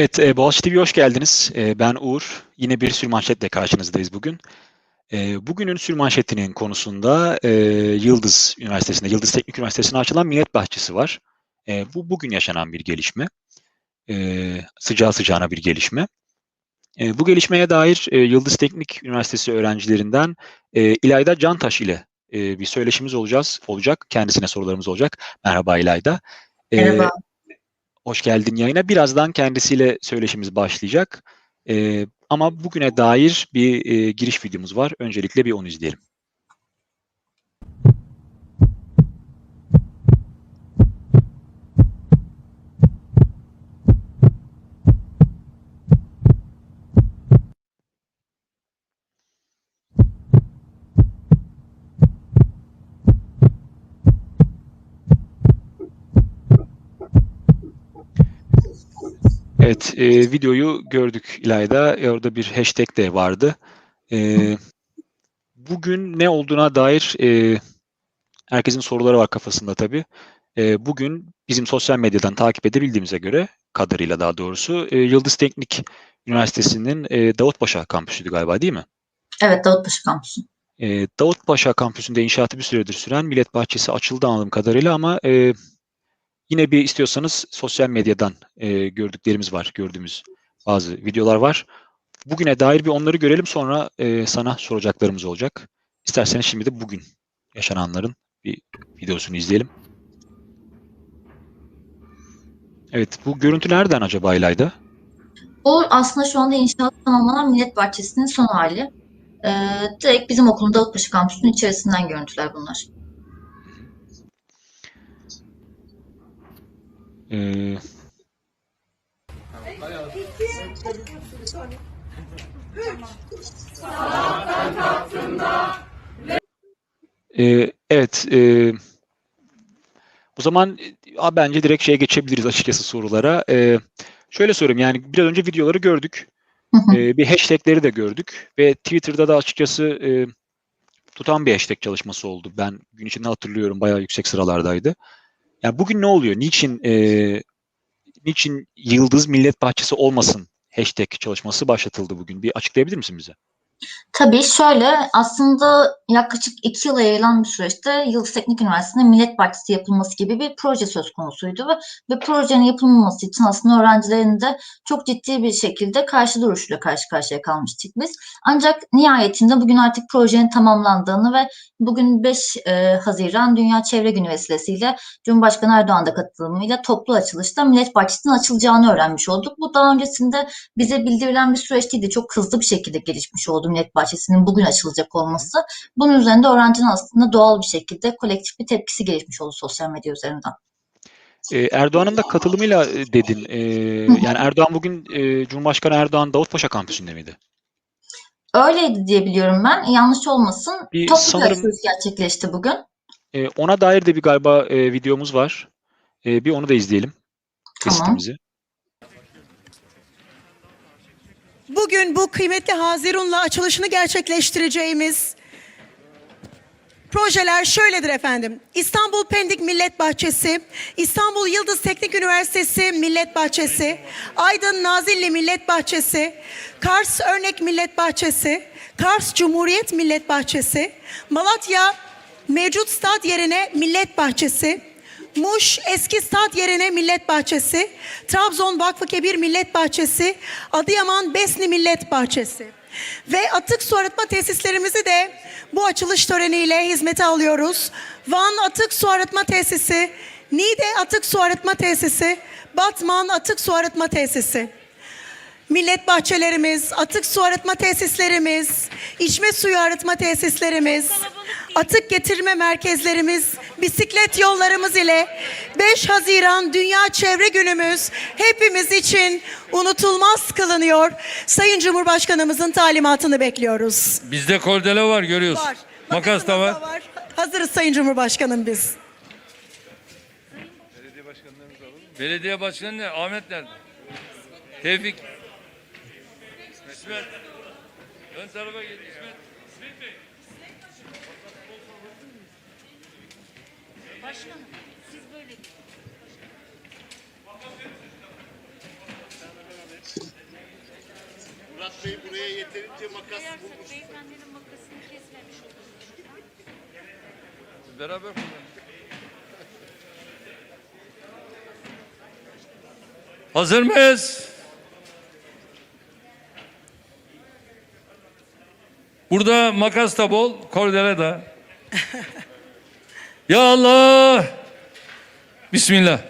Evet, e, Boğaziçi TV'ye hoş geldiniz. E, ben Uğur. Yine bir sürmanşetle karşınızdayız bugün. E, bugünün sürmanşetinin konusunda e, Yıldız Üniversitesi'nde, Yıldız Teknik Üniversitesi'ne açılan Millet Bahçesi var. E, bu bugün yaşanan bir gelişme. E, sıcağı sıcağına bir gelişme. E, bu gelişmeye dair e, Yıldız Teknik Üniversitesi öğrencilerinden e, İlayda Cantaş ile e, bir söyleşimiz olacağız, olacak. Kendisine sorularımız olacak. Merhaba İlayda. E, Merhaba. Hoş geldin yayına. Birazdan kendisiyle söyleşimiz başlayacak. Ee, ama bugüne dair bir e, giriş videomuz var. Öncelikle bir onu izleyelim. Evet, e, videoyu gördük İlayda. Orada bir hashtag de vardı. E, bugün ne olduğuna dair e, herkesin soruları var kafasında tabii. E, bugün bizim sosyal medyadan takip edebildiğimize göre, kadarıyla daha doğrusu, e, Yıldız Teknik Üniversitesi'nin e, Davutpaşa kampüsüydü galiba değil mi? Evet Davutpaşa Kampüsü. E, Davutpaşa kampüsünde inşaatı bir süredir süren Millet Bahçesi açıldı anladığım kadarıyla ama e, yine bir istiyorsanız sosyal medyadan e, gördüklerimiz var, gördüğümüz bazı videolar var. Bugüne dair bir onları görelim sonra e, sana soracaklarımız olacak. İsterseniz şimdi de bugün yaşananların bir videosunu izleyelim. Evet, bu görüntü nereden acaba İlayda? Bu aslında şu anda inşaat tamamlanan Millet Bahçesi'nin son hali. Ee, direkt bizim okulun Davutpaşa Kampüsü'nün içerisinden görüntüler bunlar. Ee, Ee, evet, e, o zaman e, bence direkt şeye geçebiliriz açıkçası sorulara. Ee, şöyle sorayım yani biraz önce videoları gördük. Ee, bir hashtagleri de gördük ve Twitter'da da açıkçası e, tutan bir hashtag çalışması oldu. Ben gün içinde hatırlıyorum bayağı yüksek sıralardaydı. Yani bugün ne oluyor? Niçin e, niçin Yıldız Millet Bahçesi olmasın hashtag çalışması başlatıldı bugün? Bir açıklayabilir misin bize? Tabii şöyle aslında yaklaşık iki yıla yayılan bir süreçte Yıldız Teknik Üniversitesi'nde Millet Bahçesi yapılması gibi bir proje söz konusuydu ve, ve projenin yapılmaması için aslında öğrencilerin de çok ciddi bir şekilde karşı duruşuyla karşı karşıya kalmıştık biz. Ancak nihayetinde bugün artık projenin tamamlandığını ve bugün 5 e, Haziran Dünya Çevre Günü vesilesiyle Cumhurbaşkanı Erdoğan da katılımıyla toplu açılışta Millet Bahçesi'nin açılacağını öğrenmiş olduk. Bu daha öncesinde bize bildirilen bir süreç değildi. Çok hızlı bir şekilde gelişmiş oldu Millet Bahçesi'nin bugün açılacak olması. Bunun üzerinde öğrencinin aslında doğal bir şekilde kolektif bir tepkisi gelişmiş oldu sosyal medya üzerinden. Ee, Erdoğan'ın da katılımıyla e, dedin. Ee, yani Erdoğan bugün e, Cumhurbaşkanı Erdoğan Davutpaşa kampüsünde miydi? Öyleydi diye biliyorum ben. Yanlış olmasın. Bir Toplu sanırım- gerçekleşti bugün. Ee, ona dair de bir galiba e, videomuz var. Bir onu da izleyelim. Tamam. Bugün bu kıymetli Hazirun'la açılışını gerçekleştireceğimiz projeler şöyledir efendim. İstanbul Pendik Millet Bahçesi, İstanbul Yıldız Teknik Üniversitesi Millet Bahçesi, Aydın Nazilli Millet Bahçesi, Kars Örnek Millet Bahçesi, Kars Cumhuriyet Millet Bahçesi, Malatya mevcut stat yerine Millet Bahçesi, Muş eski stat yerine Millet Bahçesi, Trabzon Vakfı Kebir Millet Bahçesi, Adıyaman Besni Millet Bahçesi. Ve atık su arıtma tesislerimizi de bu açılış töreniyle hizmete alıyoruz. Van Atık Su Arıtma Tesisi, Niğde Atık Su Arıtma Tesisi, Batman Atık Su Arıtma Tesisi. Millet bahçelerimiz, atık su arıtma tesislerimiz, içme suyu arıtma tesislerimiz, atık getirme merkezlerimiz, bisiklet yollarımız ile 5 Haziran Dünya Çevre Günümüz hepimiz için unutulmaz kılınıyor. Sayın Cumhurbaşkanımızın talimatını bekliyoruz. Bizde kordele var görüyorsun. Var. Makas da var. Makasımız Hazırız Sayın Cumhurbaşkanım biz. Belediye başkanı ne? Ahmet nerede? Tevfik. Ön tarafa gel İsmet. Bey buraya yeterince makas bulmuş. Beyefendinin makasını kesmemiş olur. Beraber kullanın. Hazır mıyız? Burada makas da bol, kordele de. ya Allah! Bismillah.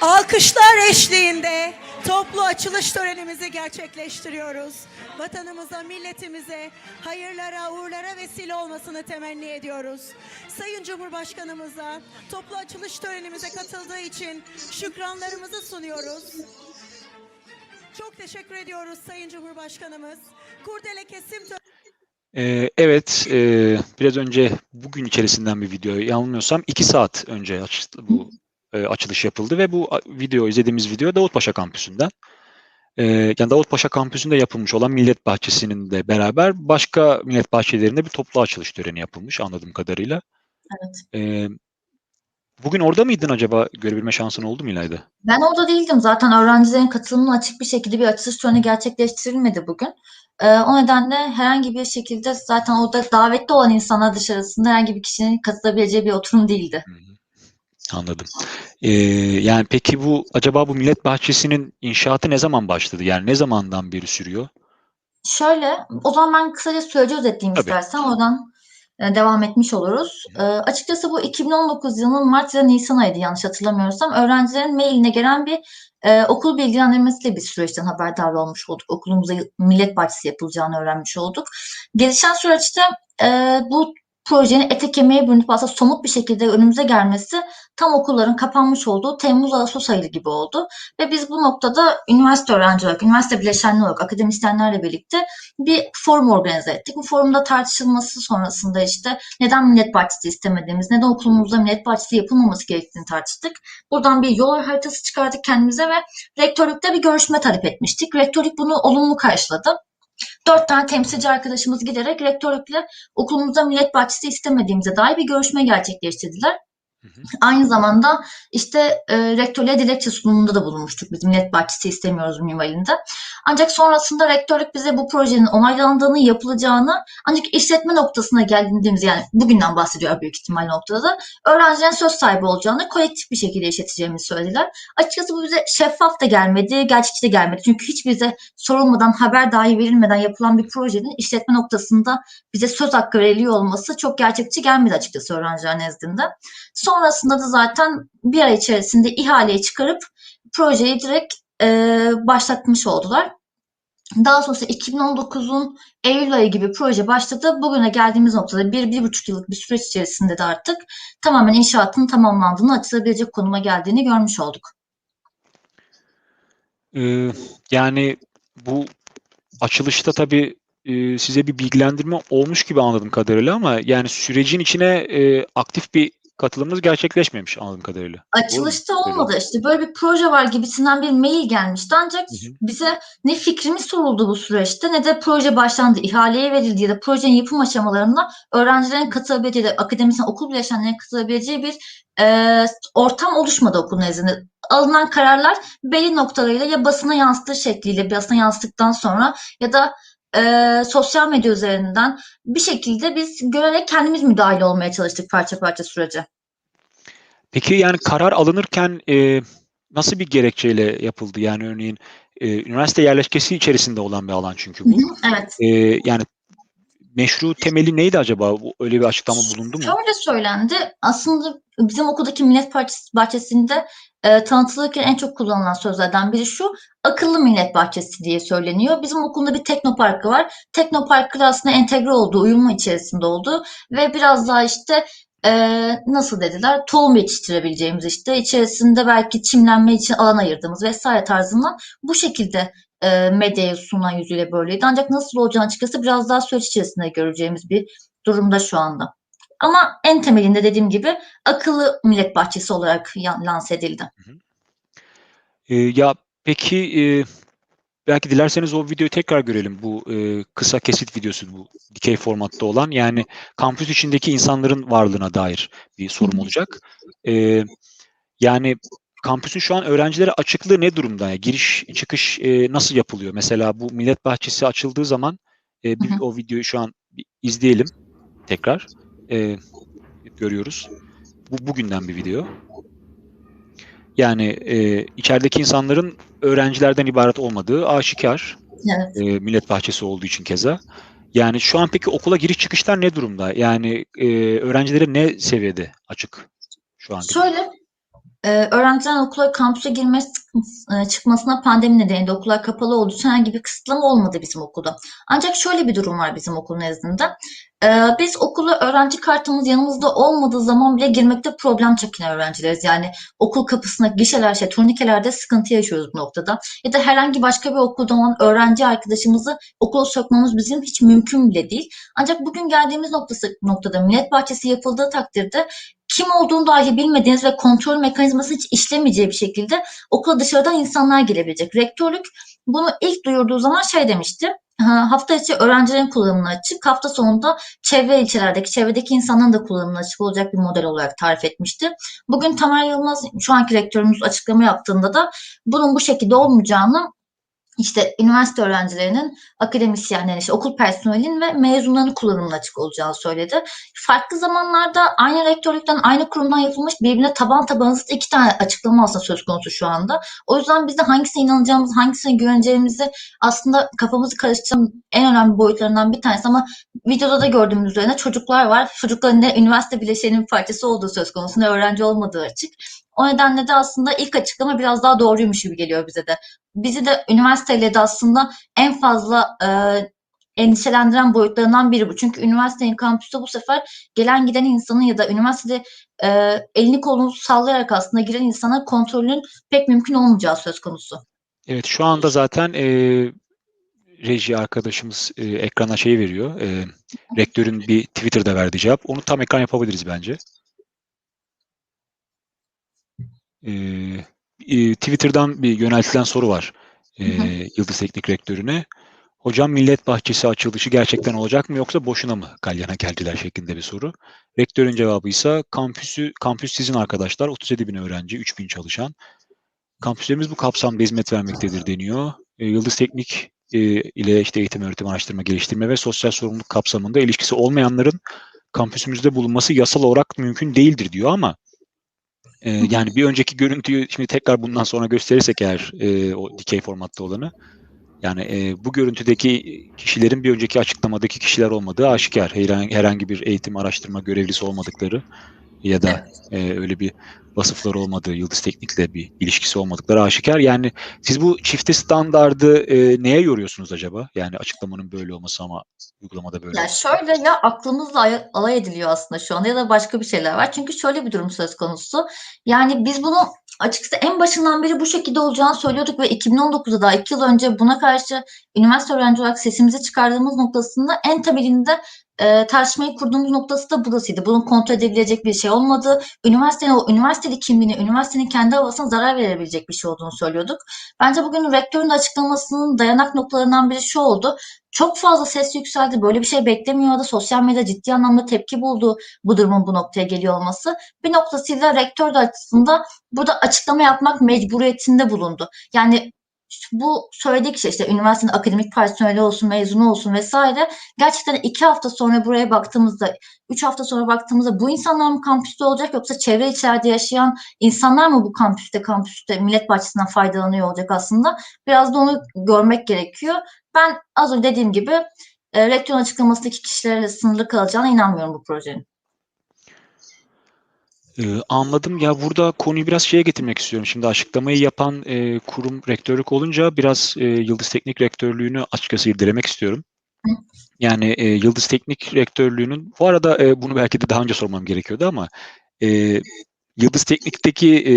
Alkışlar eşliğinde toplu açılış törenimizi gerçekleştiriyoruz. Vatanımıza, milletimize hayırlara, uğurlara vesile olmasını temenni ediyoruz. Sayın Cumhurbaşkanımıza toplu açılış törenimize katıldığı için şükranlarımızı sunuyoruz. Çok teşekkür ediyoruz Sayın Cumhurbaşkanımız. Kurdele kesim töreni Ee, evet, e, biraz önce bugün içerisinden bir video yanılmıyorsam iki saat önce aç, bu e, açılış yapıldı ve bu video izlediğimiz video Davutpaşa kampüsünden. Ee, yani Davutpaşa kampüsünde yapılmış olan Millet Bahçesi'nin de beraber başka millet bahçelerinde bir toplu açılış töreni yapılmış anladığım kadarıyla. Evet. Ee, bugün orada mıydın acaba? Görebilme şansın oldu mu İlayda? Ben orada değildim. Zaten öğrencilerin katılımına açık bir şekilde bir açılış töreni gerçekleştirilmedi bugün. Ee, o nedenle herhangi bir şekilde zaten orada davetli olan insanlar dışarısında herhangi bir kişinin katılabileceği bir oturum değildi. Anladım. Ee, yani peki bu acaba bu Millet Bahçesi'nin inşaatı ne zaman başladı? Yani ne zamandan beri sürüyor? Şöyle, o zaman ben kısaca süreci özetleyeyim Tabii. istersen. Oradan e, devam etmiş oluruz. E, açıkçası bu 2019 yılının Mart ya da Nisan ayıydı yanlış hatırlamıyorsam. Öğrencilerin mailine gelen bir e, okul bilgilendirmesiyle bir süreçten haberdar olmuş olduk. Okulumuza millet bahçesi yapılacağını öğrenmiş olduk. Gelişen süreçte e, bu projenin ete kemiğe bürünüp aslında somut bir şekilde önümüze gelmesi tam okulların kapanmış olduğu Temmuz-Ağustos ayı gibi oldu. Ve biz bu noktada üniversite öğrenci olarak, üniversite bileşenleri olarak akademisyenlerle birlikte bir forum organize ettik. Bu forumda tartışılması sonrasında işte neden millet bahçesi istemediğimiz, neden okulumuzda millet bahçesi yapılmaması gerektiğini tartıştık. Buradan bir yol haritası çıkardık kendimize ve rektörlükte bir görüşme talep etmiştik. Rektörlük bunu olumlu karşıladı. Dört tane temsilci arkadaşımız giderek rektörlükle okulumuzda millet bahçesi istemediğimize dair bir görüşme gerçekleştirdiler. Aynı zamanda işte e, rektörlüğe dilekçe sunumunda da bulunmuştuk biz millet bahçesi istemiyoruz minvalinde. Ancak sonrasında rektörlük bize bu projenin onaylandığını, yapılacağını ancak işletme noktasına geldiğimiz yani bugünden bahsediyor büyük ihtimal noktada da öğrencilerin söz sahibi olacağını kolektif bir şekilde işleteceğimizi söylediler. Açıkçası bu bize şeffaf da gelmedi, gerçekçi de gelmedi. Çünkü hiç bize sorulmadan, haber dahi verilmeden yapılan bir projenin işletme noktasında bize söz hakkı veriliyor olması çok gerçekçi gelmedi açıkçası öğrenciler nezdinde. Sonrasında da zaten bir ay içerisinde ihaleyi çıkarıp projeyi direkt e, başlatmış oldular. Daha sonrasında 2019'un Eylül ayı gibi proje başladı. Bugüne geldiğimiz noktada bir, bir buçuk yıllık bir süreç içerisinde de artık tamamen inşaatın tamamlandığını, açılabilecek konuma geldiğini görmüş olduk. Ee, yani bu açılışta tabii e, size bir bilgilendirme olmuş gibi anladığım kadarıyla ama yani sürecin içine e, aktif bir katılımınız gerçekleşmemiş anladığım kadarıyla. Açılışta olmadı işte böyle bir proje var gibisinden bir mail gelmişti ancak Hı hı. bize ne fikrimiz soruldu bu süreçte ne de proje başlandı, ihaleye verildi ya da projenin yapım aşamalarında öğrencilerin katılabileceği de akademisyen okul bileşenlerin katılabileceği bir e, ortam oluşmadı okul nezdinde. Alınan kararlar belli noktalarıyla ya basına yansıttığı şekliyle basına yansıttıktan sonra ya da e, sosyal medya üzerinden bir şekilde biz görerek kendimiz müdahale olmaya çalıştık parça parça sürece. Peki yani karar alınırken e, nasıl bir gerekçeyle yapıldı? Yani örneğin e, üniversite yerleşkesi içerisinde olan bir alan çünkü bu. Evet. E, yani meşru temeli neydi acaba? Öyle bir açıklama bulundu mu? Şöyle söylendi. Aslında bizim okuldaki Millet Partisi bahçesinde e, tanıtılırken en çok kullanılan sözlerden biri şu. Akıllı Millet Bahçesi diye söyleniyor. Bizim okulda bir teknoparkı var. Teknoparkı aslında entegre olduğu, uyumu içerisinde olduğu ve biraz daha işte e, nasıl dediler? Tohum yetiştirebileceğimiz işte içerisinde belki çimlenme için alan ayırdığımız vesaire tarzından bu şekilde e, medyaya sunulan yüzüyle böyleydi. Ancak nasıl olacağını açıkçası biraz daha süreç içerisinde göreceğimiz bir durumda şu anda. Ama en temelinde dediğim gibi akıllı millet bahçesi olarak lanse edildi. E, ya peki e, belki dilerseniz o videoyu tekrar görelim. Bu e, kısa kesit videosu bu dikey formatta olan. Yani kampüs içindeki insanların varlığına dair bir sorum olacak. E, yani kampüsün şu an öğrencilere açıklığı ne durumda? Yani giriş çıkış e, nasıl yapılıyor? Mesela bu Millet Bahçesi açıldığı zaman e, bir, Hı hı. o videoyu şu an izleyelim tekrar. E, görüyoruz. Bu bugünden bir video. Yani e, içerideki insanların öğrencilerden ibaret olmadığı aşikar. Evet. E, Millet Bahçesi olduğu için keza. Yani şu an peki okula giriş çıkışlar ne durumda? Yani e, öğrencilere ne seviyede açık şu an? Şöyle, e, öğrencilerin okula kampüse girmesi e, çıkmasına pandemi nedeniyle okullar kapalı olduğu için herhangi bir kısıtlama olmadı bizim okulda. Ancak şöyle bir durum var bizim okul nezdinde. E, biz okula öğrenci kartımız yanımızda olmadığı zaman bile girmekte problem çeken öğrencileriz. Yani okul kapısına gişeler, şey, turnikelerde sıkıntı yaşıyoruz bu noktada. Ya da herhangi başka bir okulda olan öğrenci arkadaşımızı okula sokmamız bizim hiç mümkün bile değil. Ancak bugün geldiğimiz noktası, noktada Millet Bahçesi yapıldığı takdirde kim olduğunu dahi bilmediğiniz ve kontrol mekanizması hiç işlemeyeceği bir şekilde okula dışarıdan insanlar gelebilecek. Rektörlük bunu ilk duyurduğu zaman şey demişti. "Ha, Hafta içi öğrencilerin kullanımına açık, hafta sonunda çevre ilçelerdeki, çevredeki insanların da kullanımına açık olacak bir model olarak tarif etmişti. Bugün Tamer Yılmaz, şu anki rektörümüz açıklama yaptığında da bunun bu şekilde olmayacağını işte üniversite öğrencilerinin, akademisyenlerin, işte okul personelinin ve mezunların kullanımına açık olacağını söyledi. Farklı zamanlarda aynı rektörlükten, aynı kurumdan yapılmış birbirine taban taban zıt iki tane açıklama aslında söz konusu şu anda. O yüzden biz de hangisine inanacağımızı, hangisine güveneceğimizi aslında kafamızı karıştıran en önemli boyutlarından bir tanesi ama videoda da gördüğümüz üzerine çocuklar var. Çocukların ne üniversite bileşeninin parçası olduğu söz konusu, ne öğrenci olmadığı açık. O nedenle de aslında ilk açıklama biraz daha doğruymuş gibi geliyor bize de. Bizi de üniversiteyle de aslında en fazla e, endişelendiren boyutlarından biri bu. Çünkü üniversitenin kampüste bu sefer gelen giden insanın ya da üniversitede e, elini kolunu sallayarak aslında giren insana kontrolün pek mümkün olmayacağı söz konusu. Evet şu anda zaten e, reji arkadaşımız e, ekrana şey veriyor. E, rektörün bir Twitter'da verdiği cevap. Onu tam ekran yapabiliriz bence. E, e, Twitter'dan bir yöneltilen soru var. E, Hı hı. Yıldız Teknik Rektörü'ne. Hocam Millet Bahçesi açılışı gerçekten olacak mı yoksa boşuna mı galyana geldiler şeklinde bir soru. Rektörün cevabı ise kampüsü, kampüs sizin arkadaşlar 37 bin öğrenci, 3 bin çalışan. Kampüslerimiz bu kapsamda hizmet vermektedir deniyor. E, Yıldız Teknik e, ile işte eğitim, öğretim, araştırma, geliştirme ve sosyal sorumluluk kapsamında ilişkisi olmayanların kampüsümüzde bulunması yasal olarak mümkün değildir diyor ama e, yani bir önceki görüntüyü şimdi tekrar bundan sonra gösterirsek eğer e, o dikey formatta olanı yani e, bu görüntüdeki kişilerin bir önceki açıklamadaki kişiler olmadığı aşikar. Herhangi, bir eğitim araştırma görevlisi olmadıkları ya da e, öyle bir vasıfları olmadığı, Yıldız Teknik'le bir ilişkisi olmadıkları aşikar. Yani siz bu çifte standardı e, neye yoruyorsunuz acaba? Yani açıklamanın böyle olması ama uygulamada böyle. Ya şöyle ya aklımızla ay- alay ediliyor aslında şu anda ya da başka bir şeyler var. Çünkü şöyle bir durum söz konusu. Yani biz bunu açıkçası en başından beri bu şekilde olacağını söylüyorduk ve 2019'da daha iki yıl önce buna karşı üniversite öğrenci olarak sesimizi çıkardığımız noktasında en temelinde e, tartışmayı kurduğumuz noktası da burasıydı. Bunun kontrol edebilecek bir şey olmadığı, üniversitenin o üniversiteli kimliğine, üniversitenin kendi havasına zarar verebilecek bir şey olduğunu söylüyorduk. Bence bugün rektörün açıklamasının dayanak noktalarından biri şu oldu. Çok fazla ses yükseldi. Böyle bir şey beklemiyordu. Sosyal medya ciddi anlamda tepki buldu bu durumun bu noktaya geliyor olması. Bir noktasıyla rektör de açısından burada açıklama yapmak mecburiyetinde bulundu. Yani bu söylediği kişi işte üniversitenin akademik personeli olsun, mezunu olsun vesaire gerçekten iki hafta sonra buraya baktığımızda, üç hafta sonra baktığımızda bu insanlar mı kampüste olacak yoksa çevre içeride yaşayan insanlar mı bu kampüste, kampüste millet bahçesinden faydalanıyor olacak aslında? Biraz da onu görmek gerekiyor. Ben az önce dediğim gibi e, rektörün açıklamasındaki kişilerle sınırlı kalacağına inanmıyorum bu projenin. Ee, anladım. Ya burada konuyu biraz şeye getirmek istiyorum. Şimdi açıklamayı yapan e, kurum rektörlük olunca biraz e, Yıldız Teknik Rektörlüğü'nü açıkçası irdelemek istiyorum. Yani e, Yıldız Teknik Rektörlüğü'nün, bu arada e, bunu belki de daha önce sormam gerekiyordu ama e, Yıldız Teknik'teki e,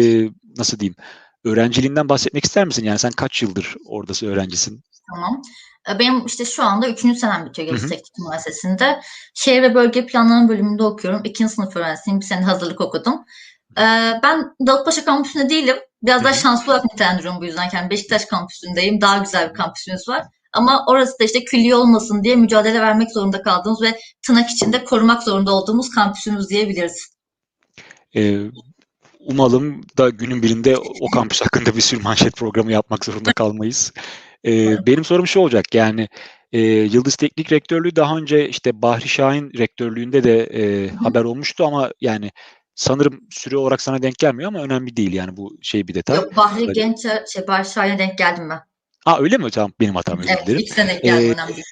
nasıl diyeyim öğrenciliğinden bahsetmek ister misin? Yani sen kaç yıldır oradası öğrencisin? Tamam. E, Benim işte şu anda 3. senem bitiyor hı. Teknik Üniversitesi'nde. Şehir ve Bölge Planlama bölümünde okuyorum. İkinci sınıf öğrencisiyim. Bir sene hazırlık okudum. E, Ben Davutpaşa kampüsünde değilim. Biraz daha şanslı olarak nitelendiriyorum bu yüzden. Yani Beşiktaş kampüsündeyim. Daha güzel bir kampüsümüz var. Ama orası da işte külliye olmasın diye mücadele vermek zorunda kaldığımız ve tırnak içinde korumak zorunda olduğumuz kampüsümüz diyebiliriz. E, umalım da günün birinde o kampüs hakkında bir sürü manşet programı yapmak zorunda kalmayız. Ee, benim sorum şu olacak yani e, Yıldız Teknik Rektörlüğü daha önce işte Bahri Şahin Rektörlüğünde de e, haber olmuştu ama yani sanırım süre olarak sana denk gelmiyor ama önemli değil yani bu şey bir detay. Yok Bahri. Genç'e, şey Bahri Şahin'e denk geldim ben. Aa öyle mi? Tamam benim hatam özür Evet, dilerim. ikisine denk geldim Ee, önemli değil.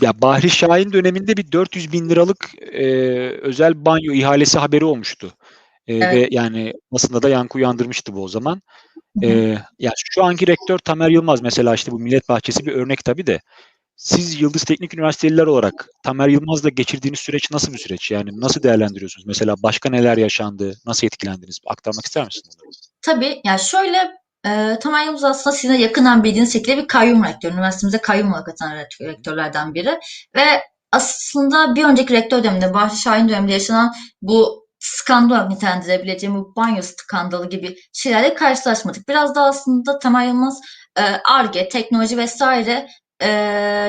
Ya Bahri Şahin döneminde bir 400 bin liralık e, özel banyo ihalesi haberi olmuştu. E, Evet. Ve yani basında da yankı uyandırmıştı bu o zaman. Hı hı. E, ya şu anki rektör Tamer Yılmaz mesela işte bu Millet Bahçesi bir örnek tabii de. Siz Yıldız Teknik Üniversiteliler olarak Tamer Yılmaz'la geçirdiğiniz süreç nasıl bir süreç? Yani nasıl değerlendiriyorsunuz? Mesela başka neler yaşandı? Nasıl etkilendiniz? Aktarmak ister misiniz? Tabii yani şöyle e, Tamer Yavuz aslında size yakından bildiğiniz şekilde bir kayyum rektör. Üniversitemize kayyum olarak rektör- rektörlerden biri. Ve aslında bir önceki rektör döneminde Bahri Şahin döneminde yaşanan bu skandal nitelendirebileceğim bu banyo skandalı gibi şeylerle karşılaşmadık. Biraz da aslında Tamer Yılmaz e, ARGE, teknoloji vesaire e,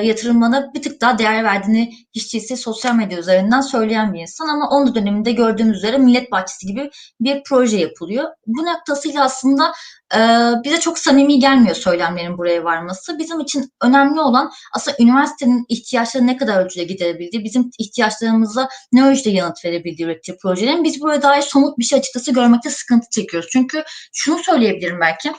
yatırımlarına bir tık daha değer verdiğini hiç değilse sosyal medya üzerinden söyleyen bir insan ama onun döneminde gördüğümüz üzere Millet Bahçesi gibi bir proje yapılıyor. Bu noktasıyla aslında e, bize çok samimi gelmiyor söylemlerin buraya varması. Bizim için önemli olan aslında üniversitenin ihtiyaçları ne kadar ölçüde giderebildiği, bizim ihtiyaçlarımıza ne ölçüde yanıt verebildiği ürettiği projelerin biz buraya dair somut bir şey açıkçası görmekte sıkıntı çekiyoruz. Çünkü şunu söyleyebilirim belki.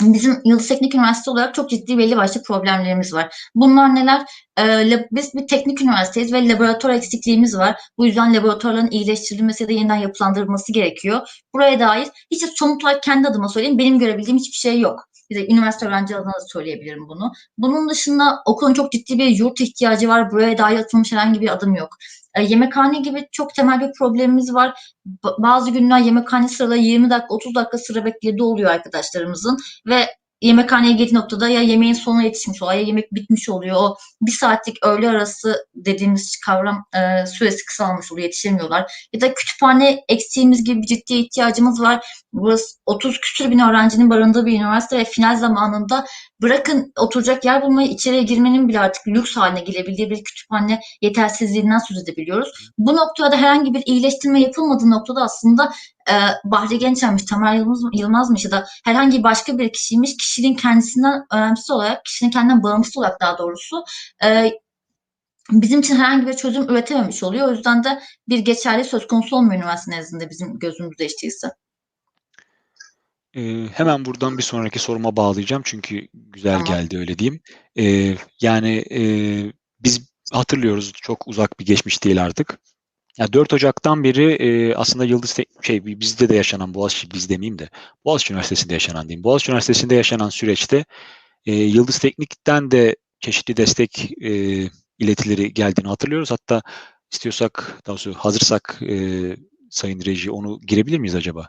Bizim Yıldız Teknik Üniversitesi olarak çok ciddi belli başlı problemlerimiz var. Bunlar neler? Ee, biz bir teknik üniversiteyiz ve laboratuvar eksikliğimiz var. Bu yüzden laboratuvarların iyileştirilmesi ya da yeniden yapılandırılması gerekiyor. Buraya dair hiç somut olarak kendi adıma söyleyeyim benim görebildiğim hiçbir şey yok. Bir de üniversite öğrenci adına da söyleyebilirim bunu. Bunun dışında okulun çok ciddi bir yurt ihtiyacı var. Buraya dair atılmış herhangi bir adım yok. E, yemekhane gibi çok temel bir problemimiz var. Ba- bazı günler yemekhane sırada 20 dakika 30 dakika sıra beklediği oluyor arkadaşlarımızın ve yemekhaneye girdiği noktada ya yemeğin sonuna yetişmiş oluyor ya yemek bitmiş oluyor. O bir saatlik öğle arası dediğimiz kavram e, süresi kısalmış oluyor yetişemiyorlar. Ya da kütüphane eksiğimiz gibi bir ciddi ihtiyacımız var. Burası 30 küsür bin öğrencinin barındığı bir üniversite ve final zamanında bırakın oturacak yer bulmayı içeriye girmenin bile artık lüks haline gelebildiği bir kütüphane yetersizliğinden söz edebiliyoruz. Bu noktada herhangi bir iyileştirme yapılmadığı noktada aslında e, Bahri Gençer'miş, Tamer Yılmaz, Yılmaz'mış ya da herhangi başka bir kişiymiş kişinin kendisinden önemsiz olarak, kişinin kendinden bağımsız olarak daha doğrusu e, bizim için herhangi bir çözüm üretememiş oluyor. O yüzden de bir geçerli söz konusu olmuyor üniversite nezdinde bizim gözümüzde işteyse. Ee, hemen buradan bir sonraki soruma bağlayacağım çünkü güzel Tamam. geldi öyle diyeyim. Ee, yani e, biz hatırlıyoruz çok uzak bir geçmiş değil artık. Ya 4 Ocak'tan beri e, aslında Yıldız Tek- şey bizde de yaşanan Boğaziçi biz demeyeyim de Boğaziçi Üniversitesi'nde yaşanan diyeyim. Boğaziçi Üniversitesi'nde yaşanan süreçte e, Yıldız Teknik'ten de çeşitli destek e, iletileri geldiğini hatırlıyoruz. Hatta istiyorsak daha doğrusu hazırsak e, Sayın Reji onu girebilir miyiz acaba?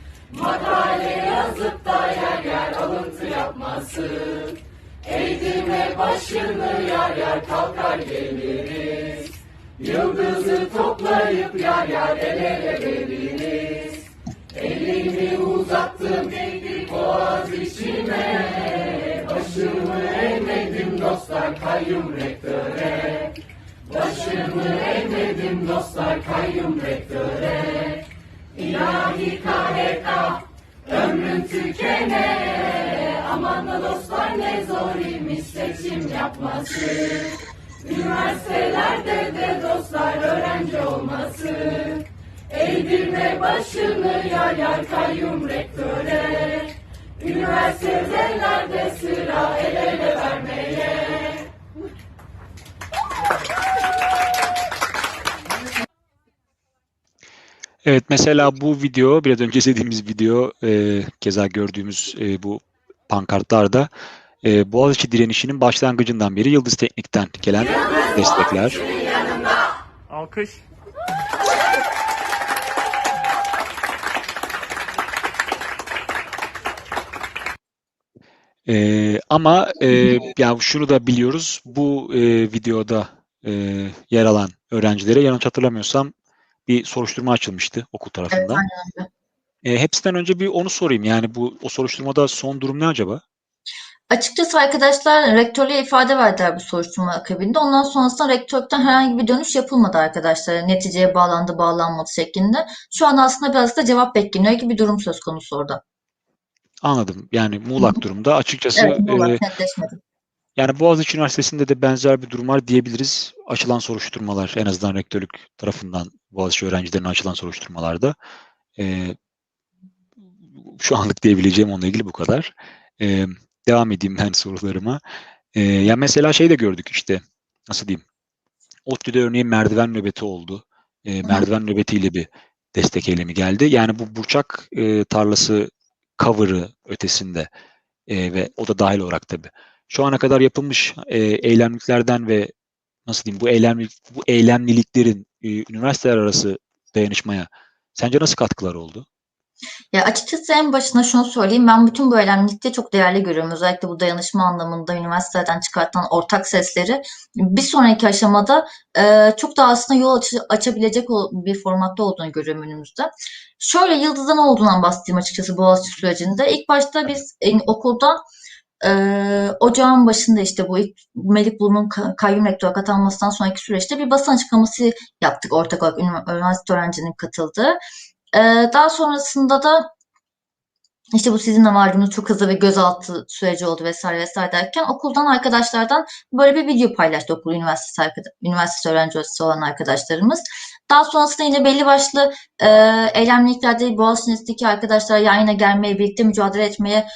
Makale yazıp da yer yer alıntı yapması. Eğitime başını yar yar kalkar geliriz. Yıldızı toplayıp yar yar el ele veririz. Elimi uzattım değdi boğaz içime. Başımı eğmedim dostlar kayyum rektöre. Başımı eğmedim dostlar kayyum rektöre ilahi kaheka Ömrüm tükene. Aman da dostlar ne zor imiş seçim yapması. Üniversitelerde de dostlar öğrenci olması. Eğdirme başını yar yar kayyum rektöre. Üniversitelerde sıra el ele vermeye. Evet mesela bu video biraz önce izlediğimiz video e, keza gördüğümüz e, bu pankartlarda e, Boğaziçi direnişinin başlangıcından beri Yıldız Teknik'ten gelen destekler. Alkış. E, ama e, ya şunu da biliyoruz. Bu e, videoda e, yer alan öğrencilere yanlış hatırlamıyorsam bir soruşturma açılmıştı okul tarafından. E, hepsinden önce bir onu sorayım. Yani bu o soruşturmada son durum ne acaba? Açıkçası arkadaşlar rektörlüğe ifade verdiler bu soruşturma akabinde. Ondan sonrasında rektörlükten herhangi bir dönüş yapılmadı arkadaşlar. Neticeye bağlandı, bağlanmadı şeklinde. Şu an aslında biraz da cevap bekleniyor gibi bir durum söz konusu orada. Anladım. Yani muğlak durumda. Açıkçası Evet, bu e, netleşmedi. Yani Boğaziçi Üniversitesi'nde de benzer bir durum var diyebiliriz. Açılan soruşturmalar en azından rektörlük tarafından Boğaziçi öğrencilerine açılan soruşturmalarda. E, şu anlık diyebileceğim onunla ilgili bu kadar. E, devam edeyim ben sorularıma. E, ya mesela şey de gördük işte nasıl diyeyim. ODTÜ'de örneğin merdiven nöbeti oldu. E, merdiven nöbetiyle bir destek eylemi geldi. Yani bu burçak e, tarlası cover'ı ötesinde e, ve o da dahil olarak tabii. Şu ana kadar yapılmış e, eylemliklerden ve nasıl diyeyim bu eylemlilik bu eylemliliklerin e, üniversiteler arası dayanışmaya sence nasıl katkılar oldu? Ya açıkçası en başına şunu söyleyeyim. Ben bütün bu eylemlikte çok değerli görüyorum. Özellikle bu dayanışma anlamında üniversitelerden çıkartılan ortak sesleri bir sonraki aşamada e, çok daha aslında yol aç- açabilecek bir formatta olduğunu görüyorum önümüzde. Şöyle Yıldız'da ne olduğundan bahsedeyim açıkçası Boğaziçi sürecinde. İlk başta biz e, okulda e, ocağın başında işte bu ilk Melih Bulu'nun ka- kayyum rektöre atanmasından sonraki süreçte bir basın açıklaması yaptık ortak olarak ünivers- üniversite öğrencilerinin katıldığı. Ee, daha sonrasında da işte bu sizin de malumunuz çok hızlı bir gözaltı süreci oldu vesaire vesaire derken okuldan arkadaşlardan böyle bir video paylaştı okul üniversitesi, üniversitesi öğrencisi olan arkadaşlarımız. Daha sonrasında yine belli başlı e, eylemliliklerde Boğaziçi'ndeki arkadaşlar yayına gelmeye, birlikte mücadele etmeye, e,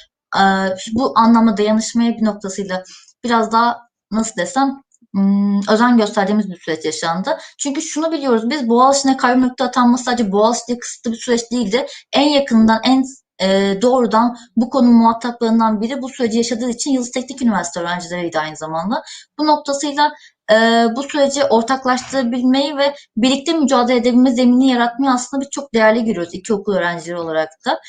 bu anlamda dayanışmaya bir noktasıyla biraz daha nasıl desem hmm, özen gösterdiğimiz bir süreç yaşandı. Çünkü şunu biliyoruz biz Boğaziçi'ne kayyum nokta atanması sadece Boğaziçi'ye kısıtlı bir süreç değildi. En yakından, en e, doğrudan bu konu muhataplarından biri bu süreci yaşadığı için Yıldız Teknik Üniversite öğrencileriydi aynı zamanda. Bu noktasıyla e, bu süreci ortaklaştırabilmeyi ve birlikte mücadele edebilme zeminini yaratmayı aslında biz çok değerli görüyoruz iki okul öğrencileri olarak da.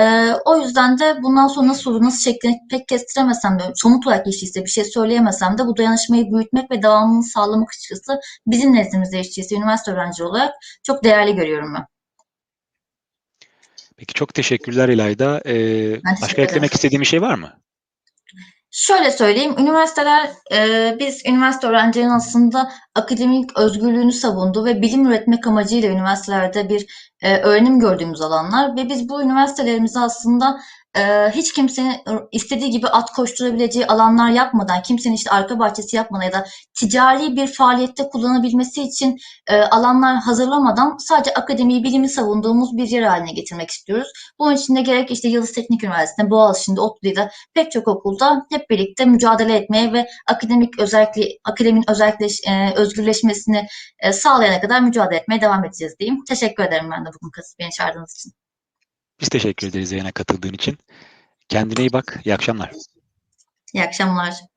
E, o yüzden de bundan sonra nasıl olur, nasıl şeklini pek kestiremesem de, somut olarak işiyse bir şey söyleyemesem de bu dayanışmayı büyütmek ve devamını sağlamak açıkçası bizim nezdimizde işçiyse üniversite öğrenci olarak çok değerli görüyorum ben. Peki çok teşekkürler İlayda. Ee, teşekkür başka eklemek ederim. istediğin bir şey var mı? Şöyle söyleyeyim, üniversiteler, e, biz üniversite öğrencilerinin aslında akademik özgürlüğünü savunduğu ve bilim üretmek amacıyla üniversitelerde bir e, öğrenim gördüğümüz alanlar ve biz bu üniversitelerimizi aslında e, hiç kimsenin istediği gibi at koşturabileceği alanlar yapmadan, kimsenin işte arka bahçesi yapmadan ya da ticari bir faaliyette kullanabilmesi için e, alanlar hazırlamadan sadece akademiyi, bilimi savunduğumuz bir yer haline getirmek istiyoruz. Bunun için de gerek işte Yıldız Teknik Üniversitesi'nde, Boğaziçi'nde, ODTÜ'de pek çok okulda hep birlikte mücadele etmeye ve akademik özellikle akademin özellikle e, özgürleşmesini e, sağlayana kadar mücadele etmeye devam edeceğiz diyeyim. Teşekkür ederim ben de bugün beni çağırdığınız için. Biz teşekkür ederiz yayına katıldığın için. Kendine iyi bak. İyi akşamlar. İyi akşamlar.